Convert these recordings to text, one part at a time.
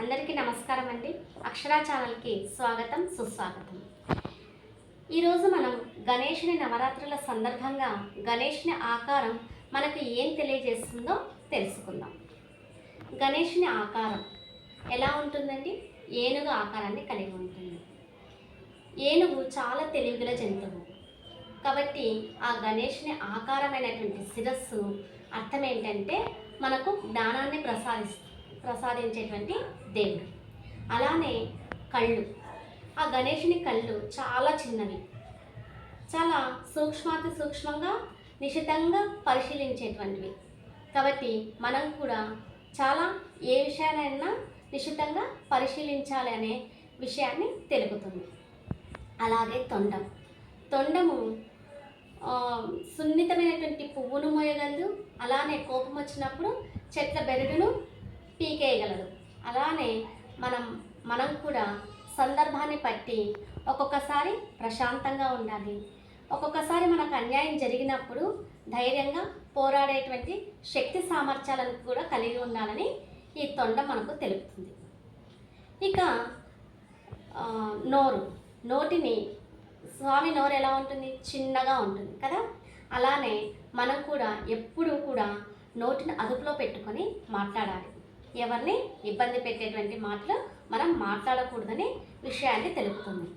అందరికీ నమస్కారం అండి. అక్షరా ఛానల్కి స్వాగతం సుస్వాగతం. ఈరోజు మనం గణేషుని నవరాత్రుల సందర్భంగా గణేషుని ఆకారం మనకు ఏం తెలియజేస్తుందో తెలుసుకుందాం. గణేషుని ఆకారం ఎలా ఉంటుందండి? ఏనుగు ఆకారాన్ని కలిగి ఉంటుంది. ఏనుగు చాలా తెలివిగల జంతువు. కాబట్టి ఆ గణేషుని ఆకారమైనటువంటి శిరస్సు అర్థం ఏంటంటే మనకు జ్ఞానాన్ని ప్రసాదిస్తుంది. ప్రసాదించేటువంటి దేవుడు. అలానే కళ్ళు. ఆ గణేషుని కళ్ళు చాలా చిన్నవి. చాలా సూక్ష్మాతి సూక్ష్మంగా నిశితంగా పరిశీలించేటువంటివి. కాబట్టి మనం కూడా చాలా ఏ విషయాన్నైనా నిశితంగా పరిశీలించాలి అనే విషయాన్ని తెలుపుతుంది. అలాగే తొండం. తొండము సున్నితమైనటువంటి పువ్వును మోయగలదు. అలానే కోపం వచ్చినప్పుడు చెట్ల బెరడును పీకేయగలదు అలానే మనం మనం కూడా సందర్భాన్ని బట్టి ఒక్కొక్కసారి ప్రశాంతంగా ఉండాలి. ఒక్కొక్కసారి మనకు అన్యాయం జరిగినప్పుడు ధైర్యంగా పోరాడేటువంటి శక్తి సామర్థ్యాలను కూడా కలిగి ఉండాలని ఈ తొండ మనకు తెలుపుతుంది. ఇక నోరు. నోటిని స్వామి నోరు ఎలా ఉంటుంది? చిన్నగా ఉంటుంది కదా? అలానే మనం కూడా ఎప్పుడూ కూడా నోటిని అదుపులో పెట్టుకొని మాట్లాడాలి. ఎవరిని ఇబ్బంది పెట్టేటువంటి మాటలు మనం మాట్లాడకూడదని విషయాన్ని తెలుపుతుంది.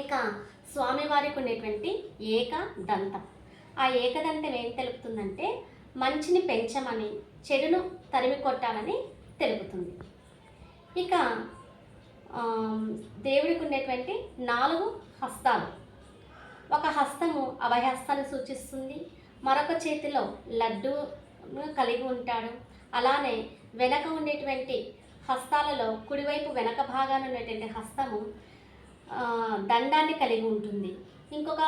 ఇక స్వామివారికి ఉండేటువంటి ఏక దంతం. ఆ ఏకదంతం ఏం తెలుపుతుందంటే మంచిని పెంచమని చెడును తరిమి కొట్టాలని తెలుపుతుంది. ఇక దేవుడికి ఉండేటువంటి నాలుగు హస్తాలు. ఒక హస్తము అభయహస్తాన్ని సూచిస్తుంది. మరొక చేతిలో లడ్డు కలిగి ఉంటాడు. అలానే వెనక ఉండేటువంటి హస్తాలలో కుడివైపు వెనక భాగాన ఉండేటువంటి హస్తము దండాన్ని కలిగి ఉంటుంది. ఇంకొక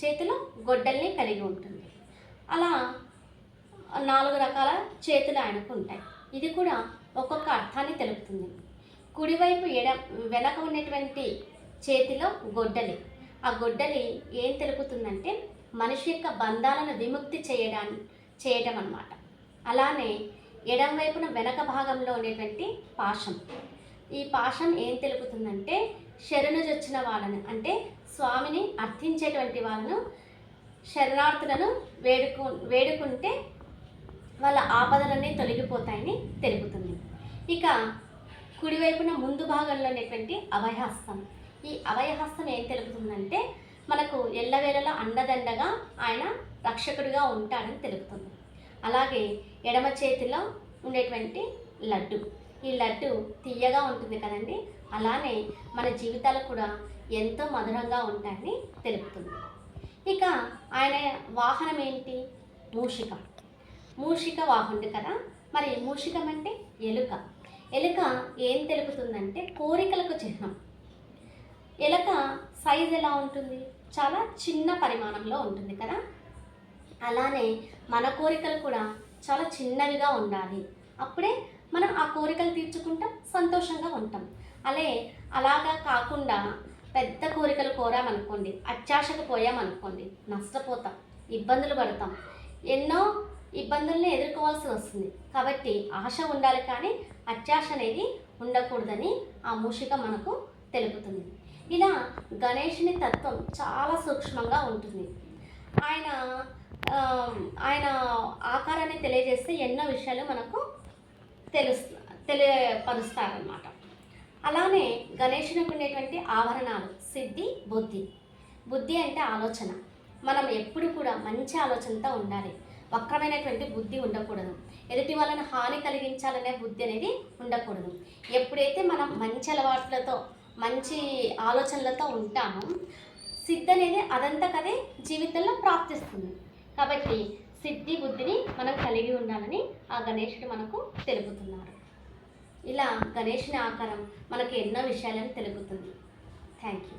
చేతిలో గొడ్డల్ని కలిగి ఉంటుంది. అలా నాలుగు రకాల చేతులు ఆయనకు ఉంటాయి. ఇది కూడా ఒక్కొక్క అర్థాన్ని తెలుపుతుంది. కుడివైపు ఎడ వెనక ఉన్నటువంటి చేతిలో గొడ్డలి. ఆ గొడ్డలి ఏం తెలుపుతుందంటే మనిషి యొక్క బంధాలను విముక్తి చేయడాన్ని చేయటం అన్నమాట అలానే ఎడం వైపున వెనక భాగంలో ఉండేటువంటి పాశం. ఈ పాశం ఏం తెలుపుతుందంటే శరణుజొచ్చిన వాళ్ళను అంటే స్వామిని అర్థించేటువంటి వాళ్ళను శరణార్థులను వేడుకు వేడుకుంటే వాళ్ళ ఆపదలన్నీ తొలగిపోతాయని తెలుపుతుంది. ఇక కుడివైపున ముందు భాగంలో ఉన్నటువంటి అభయహస్తం. ఈ అభయహస్తం ఏం తెలుపుతుందంటే మనకు ఎల్లవేళలో అండదండగా ఆయన రక్షకుడిగా ఉంటాడని తెలుపుతుంది. అలాగే ఎడమ చేతిలో ఉండేటువంటి లడ్డు. ఈ లడ్డు తీయగా ఉంటుంది కదండి అలానే మన జీవితాలు కూడా ఎంతో మధురంగా ఉంటాయని తెలుపుతుంది. ఇక ఆయన వాహనం ఏంటి? మూషిక. మూషిక వాహనుడు కదా. మరి మూషికం అంటే ఎలుక. ఎలుక ఏం తెలుపుతుందంటే కోరికలకు చిహ్నం. ఎలుక సైజ్ ఎలా ఉంటుంది? చాలా చిన్న పరిమాణంలో ఉంటుంది కదా. అలానే మన కోరికలు కూడా చాలా చిన్నవిగా ఉండాలి. అప్పుడే మనం ఆ కోరికలు తీర్చుకుంటాం సంతోషంగా ఉంటాం. అలే అలాగా కాకుండా పెద్ద కోరికలు కోరామనుకోండి అత్యాశకు పోయామనుకోండి నష్టపోతాం ఇబ్బందులు పడతాం. ఎన్నో ఇబ్బందుల్ని ఎదుర్కోవాల్సి వస్తుంది. కాబట్టి ఆశ ఉండాలి కానీ అత్యాశ అనేది ఉండకూడదని ఆ మూషిక మనకు తెలుపుతుంది. ఇలా గణేషుని తత్వం చాలా సూక్ష్మంగా ఉంటుంది. ఆయన ఆయన ఆకారాన్ని తెలియజేస్తే ఎన్నో విషయాలు మనకు తెలుస్తు తెలియపరుస్తారనమాట అలానే గణేషునికి ఉండేటువంటి ఆభరణాలు సిద్ధి బుద్ధి. బుద్ధి అంటే ఆలోచన. మనం ఎప్పుడు కూడా మంచి ఆలోచనతో ఉండాలి. వక్రమైనటువంటి బుద్ధి ఉండకూడదు. ఎదుటి వాళ్ళని హాని కలిగించాలనే బుద్ధి అనేది ఉండకూడదు. ఎప్పుడైతే మనం మంచి అలవాట్లతో మంచి ఆలోచనలతో ఉంటామో సిద్ధి అనేది అదంతకదే జీవితంలో ప్రాప్తిస్తుంది కాబట్టి సిద్ధి బుద్ధిని మనం కలిగి ఉండాలని ఆ గణేశుడు మనకు తెలుపుతున్నారు. ఇలా గణేషుని ఆకారం మనకు ఎన్నో విషయాలను తెలుపుతుంది. Thank you